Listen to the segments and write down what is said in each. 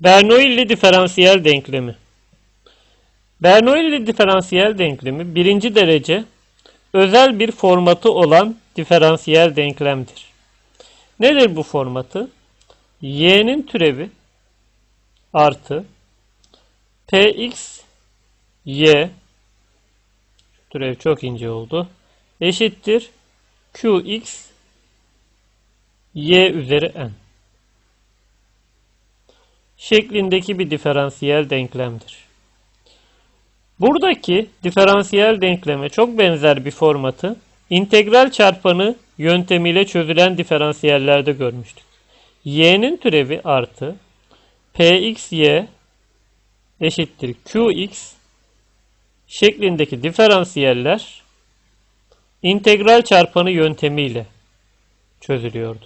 Bernoulli diferansiyel denklemi. Bernoulli diferansiyel denklemi birinci derece özel bir formatı olan diferansiyel denklemdir. Nedir bu formatı? y'nin türevi artı px y türev çok ince oldu. Eşittir qx y üzeri n şeklindeki bir diferansiyel denklemdir. Buradaki diferansiyel denkleme çok benzer bir formatı integral çarpanı yöntemiyle çözülen diferansiyellerde görmüştük. y'nin türevi artı pxy eşittir qx şeklindeki diferansiyeller integral çarpanı yöntemiyle çözülüyordu.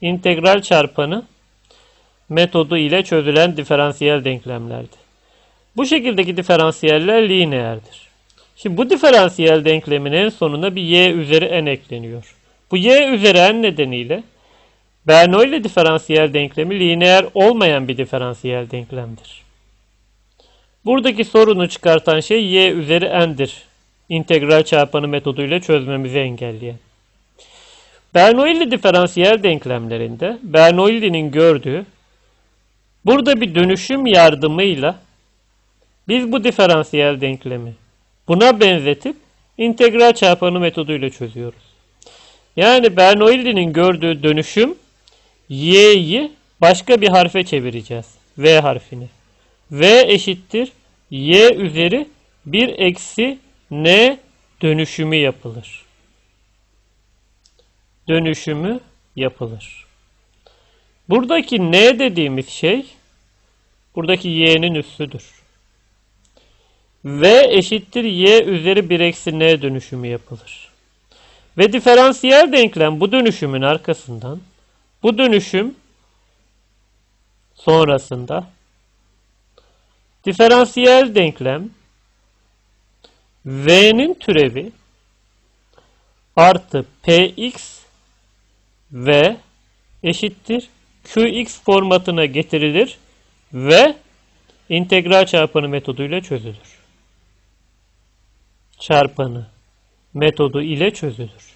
İntegral çarpanı metodu ile çözülen diferansiyel denklemlerdi. Bu şekildeki diferansiyeller lineerdir. Şimdi bu diferansiyel denklemin en sonuna bir y üzeri n ekleniyor. Bu y üzeri n nedeniyle Bernoulli diferansiyel denklemi lineer olmayan bir diferansiyel denklemdir. Buradaki sorunu çıkartan şey y üzeri n'dir. İntegral çarpanı metoduyla çözmemizi engelleyen. Bernoulli diferansiyel denklemlerinde Bernoulli'nin gördüğü burada bir dönüşüm yardımıyla biz bu diferansiyel denklemi buna benzetip integral çarpanı metoduyla çözüyoruz. Yani Bernoulli'nin gördüğü dönüşüm y'yi başka bir harfe çevireceğiz. V harfini. V eşittir y üzeri 1 eksi n dönüşümü yapılır. Dönüşümü yapılır. Buradaki n dediğimiz şey buradaki y'nin üssüdür. V eşittir y üzeri 1 eksi n dönüşümü yapılır. Ve diferansiyel denklem bu dönüşümün arkasından bu dönüşüm sonrasında diferansiyel denklem v'nin türevi artı px v eşittir qx formatına getirilir ve integral çarpanı metoduyla çözülür. Çarpanı metodu ile çözülür.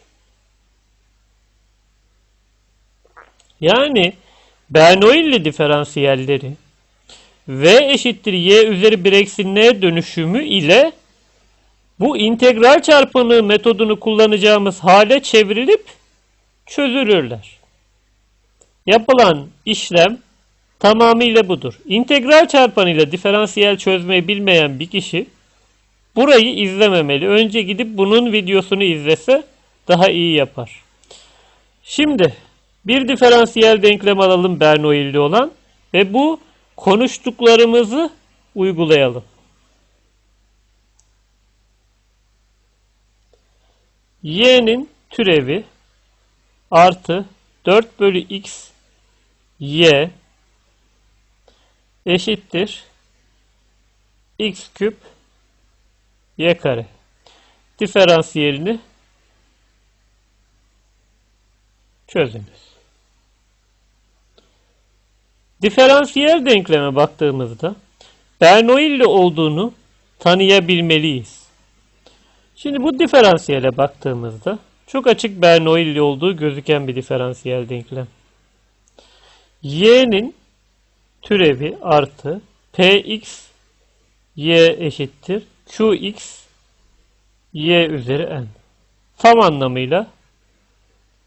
Yani Bernoulli diferansiyelleri V eşittir y üzeri 1 eksi n dönüşümü ile bu integral çarpanı metodunu kullanacağımız hale çevrilip çözülürler. Yapılan işlem tamamıyla budur. İntegral çarpanı ile diferansiyel çözmeyi bilmeyen bir kişi burayı izlememeli. Önce gidip bunun videosunu izlese daha iyi yapar. Şimdi bir diferansiyel denklem alalım Bernoulli olan ve bu konuştuklarımızı uygulayalım. y'nin türevi artı 4 bölü x y eşittir x küp y kare. Diferansiyelini çözünüz. Diferansiyel denkleme baktığımızda Bernoulli olduğunu tanıyabilmeliyiz. Şimdi bu diferansiyele baktığımızda çok açık Bernoulli olduğu gözüken bir diferansiyel denklem. Y'nin türevi artı px y eşittir qx y üzeri n. Tam anlamıyla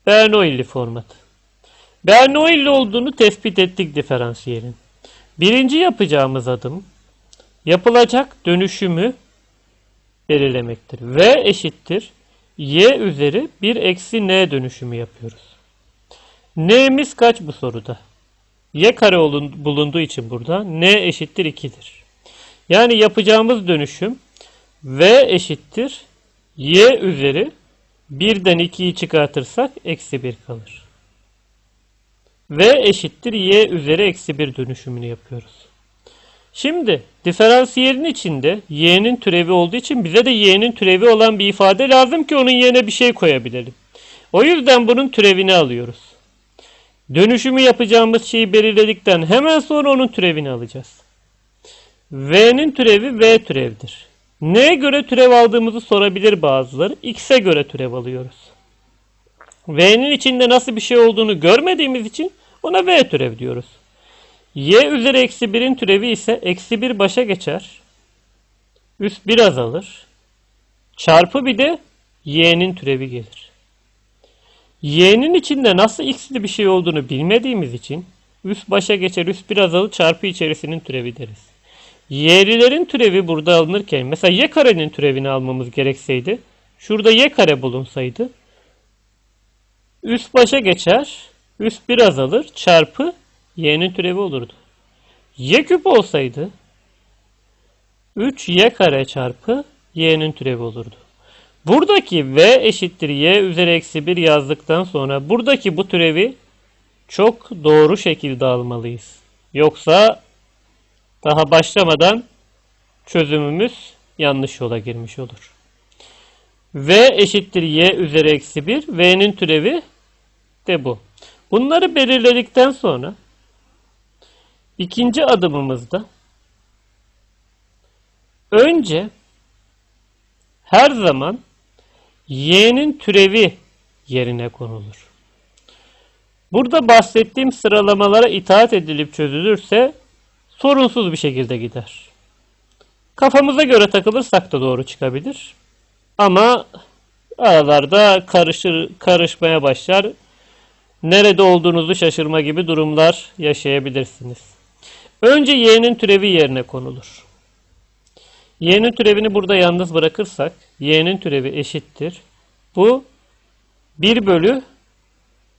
Bernoulli formatı. Bernoulli olduğunu tespit ettik diferansiyelin. Birinci yapacağımız adım yapılacak dönüşümü belirlemektir. V eşittir y üzeri 1 eksi n dönüşümü yapıyoruz. N'miz kaç bu soruda? Y kare bulunduğu için burada n eşittir 2'dir. Yani yapacağımız dönüşüm V eşittir y üzeri 1'den 2'yi çıkartırsak eksi 1 kalır. V eşittir y üzeri eksi 1 dönüşümünü yapıyoruz. Şimdi diferansiyelin içinde y'nin türevi olduğu için bize de y'nin türevi olan bir ifade lazım ki onun yerine bir şey koyabilelim. O yüzden bunun türevini alıyoruz. Dönüşümü yapacağımız şeyi belirledikten hemen sonra onun türevini alacağız. V'nin türevi V türevdir. Neye göre türev aldığımızı sorabilir bazıları. X'e göre türev alıyoruz. V'nin içinde nasıl bir şey olduğunu görmediğimiz için ona V türev diyoruz. Y üzeri eksi 1'in türevi ise eksi 1 başa geçer. Üst 1 azalır. Çarpı bir de y'nin türevi gelir. Y'nin içinde nasıl x'li bir şey olduğunu bilmediğimiz için üst başa geçer üst bir azalır çarpı içerisinin türevi deriz. Y'lilerin türevi burada alınırken mesela y karenin türevini almamız gerekseydi şurada y kare bulunsaydı üst başa geçer üst bir azalır çarpı y'nin türevi olurdu. y küp olsaydı 3y kare çarpı y'nin türevi olurdu. Buradaki v eşittir y üzeri eksi 1 yazdıktan sonra buradaki bu türevi çok doğru şekilde almalıyız. Yoksa daha başlamadan çözümümüz yanlış yola girmiş olur. v eşittir y üzeri eksi 1. v'nin türevi de bu. Bunları belirledikten sonra ikinci adımımızda önce her zaman y'nin türevi yerine konulur. Burada bahsettiğim sıralamalara itaat edilip çözülürse sorunsuz bir şekilde gider. Kafamıza göre takılırsak da doğru çıkabilir. Ama aralarda karışır, karışmaya başlar. Nerede olduğunuzu şaşırma gibi durumlar yaşayabilirsiniz. Önce y'nin türevi yerine konulur. Y'nin türevini burada yalnız bırakırsak y'nin türevi eşittir. Bu 1 bölü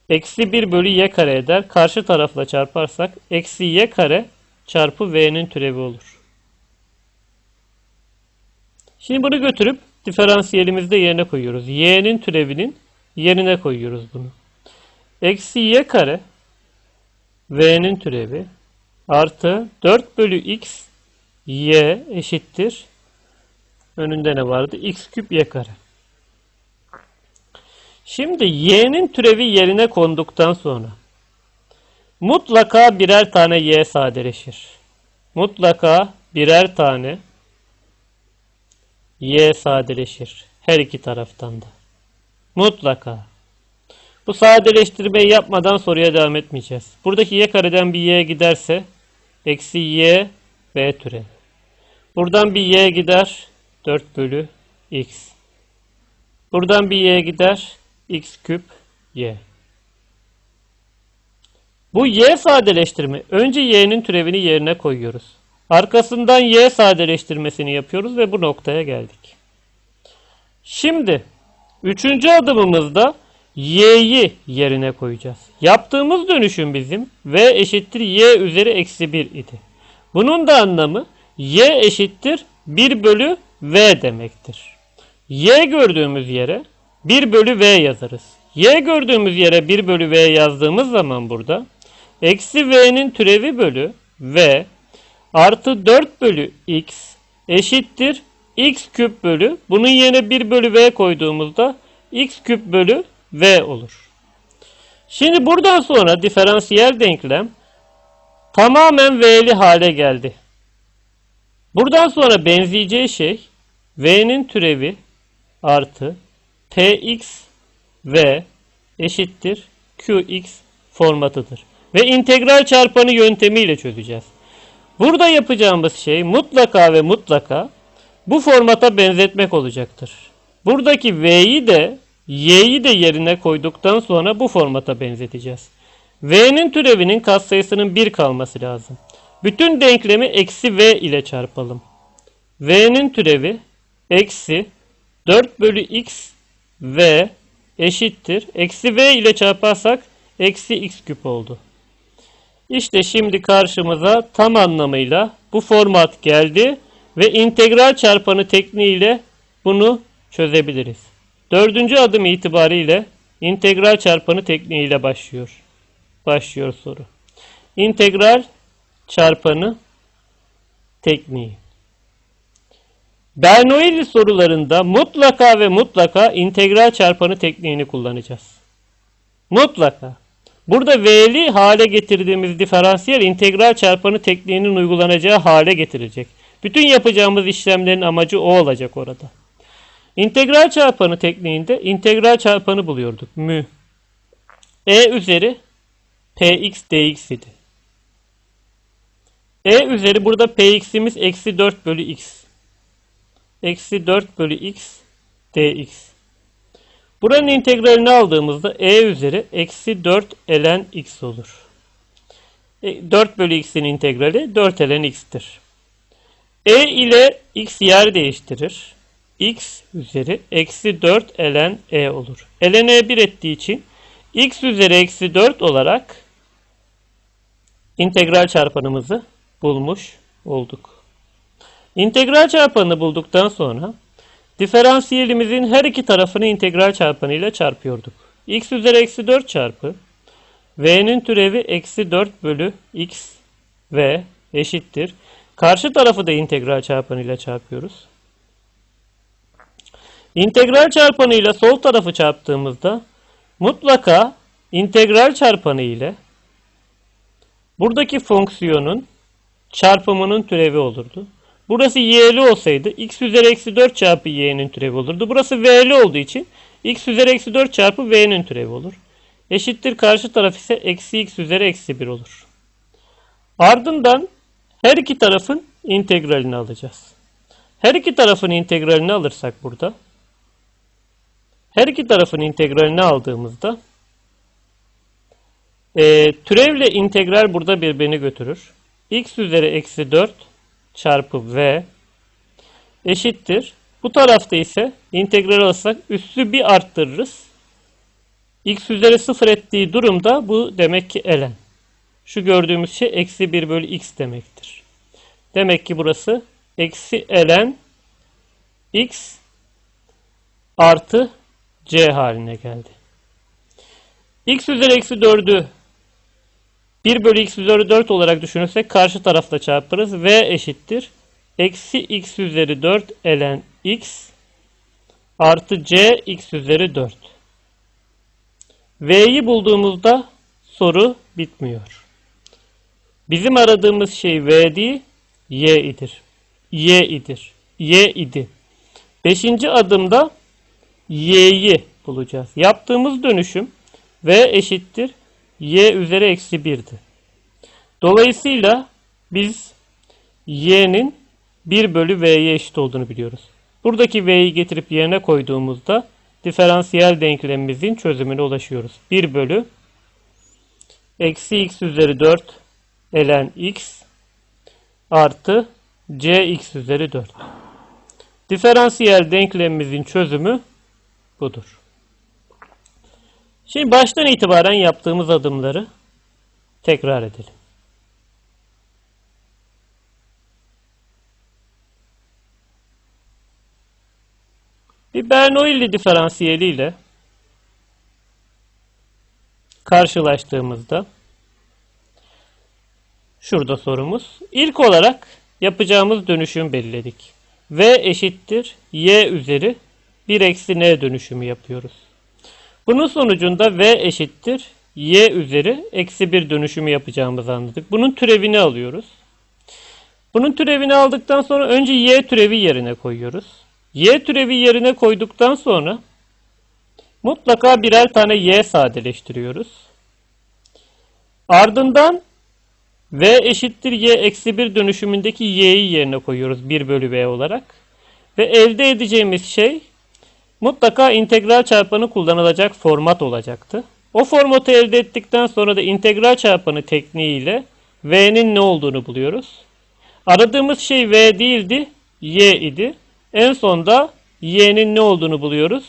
eksi 1 bölü y kare eder. Karşı tarafla çarparsak eksi y kare çarpı v'nin türevi olur. Şimdi bunu götürüp diferansiyelimizde yerine koyuyoruz. y'nin türevinin yerine koyuyoruz bunu. Eksi y kare v'nin türevi artı 4 bölü x y eşittir. Önünde ne vardı? x küp y kare. Şimdi y'nin türevi yerine konduktan sonra mutlaka birer tane y sadeleşir. Mutlaka birer tane y sadeleşir. Her iki taraftan da. Mutlaka. Bu sadeleştirmeyi yapmadan soruya devam etmeyeceğiz. Buradaki y kareden bir y giderse eksi y v türevi. Buradan bir y gider 4 bölü x. Buradan bir y gider x küp y. Bu y sadeleştirme. Önce y'nin türevini yerine koyuyoruz. Arkasından y sadeleştirmesini yapıyoruz ve bu noktaya geldik. Şimdi üçüncü adımımızda y'yi yerine koyacağız. Yaptığımız dönüşüm bizim v eşittir y üzeri eksi 1 idi. Bunun da anlamı y eşittir 1 bölü v demektir. y gördüğümüz yere 1 bölü v yazarız. y gördüğümüz yere 1 bölü v yazdığımız zaman burada eksi v'nin türevi bölü v artı 4 bölü x eşittir x küp bölü bunun yerine 1 bölü v koyduğumuzda x küp bölü v olur. Şimdi buradan sonra diferansiyel denklem tamamen v'li hale geldi. Buradan sonra benzeyeceği şey v'nin türevi artı px v eşittir qx formatıdır. Ve integral çarpanı yöntemiyle çözeceğiz. Burada yapacağımız şey mutlaka ve mutlaka bu formata benzetmek olacaktır. Buradaki v'yi de y'yi de yerine koyduktan sonra bu formata benzeteceğiz. v'nin türevinin katsayısının 1 kalması lazım. Bütün denklemi eksi v ile çarpalım. v'nin türevi eksi 4 bölü x v eşittir. Eksi v ile çarparsak eksi x küp oldu. İşte şimdi karşımıza tam anlamıyla bu format geldi ve integral çarpanı tekniğiyle bunu çözebiliriz. Dördüncü adım itibariyle integral çarpanı tekniğiyle başlıyor. Başlıyor soru. İntegral çarpanı tekniği. Bernoulli sorularında mutlaka ve mutlaka integral çarpanı tekniğini kullanacağız. Mutlaka. Burada V'li hale getirdiğimiz diferansiyel integral çarpanı tekniğinin uygulanacağı hale getirecek. Bütün yapacağımız işlemlerin amacı o olacak orada. İntegral çarpanı tekniğinde integral çarpanı buluyorduk. Mü. E üzeri px dx idi. E üzeri burada px'imiz eksi 4 bölü x. Eksi 4 bölü x dx. Buranın integralini aldığımızda e üzeri eksi 4 ln x olur. E, 4 bölü x'in integrali 4 ln x'tir. e ile x yer değiştirir. x üzeri eksi 4 ln e olur. ln e 1 ettiği için x üzeri eksi 4 olarak integral çarpanımızı bulmuş olduk. İntegral çarpanını bulduktan sonra diferansiyelimizin her iki tarafını integral çarpanıyla çarpıyorduk. x üzeri eksi 4 çarpı v'nin türevi eksi 4 bölü x v eşittir. Karşı tarafı da integral çarpanıyla çarpıyoruz. İntegral çarpanıyla sol tarafı çarptığımızda mutlaka integral çarpanı ile buradaki fonksiyonun çarpımının türevi olurdu. Burası y'li olsaydı x üzeri eksi 4 çarpı y'nin türevi olurdu. Burası v'li olduğu için x üzeri eksi 4 çarpı v'nin türevi olur. Eşittir karşı taraf ise eksi x üzeri eksi 1 olur. Ardından her iki tarafın integralini alacağız. Her iki tarafın integralini alırsak burada her iki tarafın integralini aldığımızda e, türevle integral burada birbirini götürür. X üzeri eksi 4 çarpı v eşittir. Bu tarafta ise integral alırsak üssü bir arttırırız. x üzeri 0 ettiği durumda bu demek ki ln. Şu gördüğümüz şey eksi 1 bölü x demektir. Demek ki burası eksi ln x artı c haline geldi. x üzeri eksi 4'ü 1 bölü x üzeri 4 olarak düşünürsek karşı tarafla çarparız. v eşittir. Eksi x üzeri 4 ln x artı c x üzeri 4. v'yi bulduğumuzda soru bitmiyor. Bizim aradığımız şey v değil, y idir. y idir. y idi. Beşinci adımda y'yi bulacağız. Yaptığımız dönüşüm v eşittir y üzeri eksi 1'di. Dolayısıyla biz y'nin 1 bölü v'ye eşit olduğunu biliyoruz. Buradaki v'yi getirip yerine koyduğumuzda diferansiyel denklemimizin çözümüne ulaşıyoruz. 1 bölü eksi x üzeri 4 ln x artı cx üzeri 4. Diferansiyel denklemimizin çözümü budur. Şimdi baştan itibaren yaptığımız adımları tekrar edelim. Bir Bernoulli diferansiyeli ile karşılaştığımızda şurada sorumuz. İlk olarak yapacağımız dönüşüm belirledik. V eşittir y üzeri 1 eksi n dönüşümü yapıyoruz. Bunun sonucunda v eşittir y üzeri eksi 1 dönüşümü yapacağımızı anladık. Bunun türevini alıyoruz. Bunun türevini aldıktan sonra önce y türevi yerine koyuyoruz. y türevi yerine koyduktan sonra mutlaka birer tane y sadeleştiriyoruz. Ardından v eşittir y eksi 1 dönüşümündeki y'yi yerine koyuyoruz 1 bölü v olarak. Ve elde edeceğimiz şey mutlaka integral çarpanı kullanılacak format olacaktı. O formatı elde ettikten sonra da integral çarpanı tekniğiyle v'nin ne olduğunu buluyoruz. Aradığımız şey v değildi, y idi. En sonda y'nin ne olduğunu buluyoruz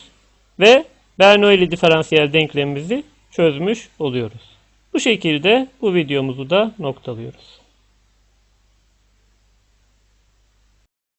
ve Bernoulli diferansiyel denklemimizi çözmüş oluyoruz. Bu şekilde bu videomuzu da noktalıyoruz.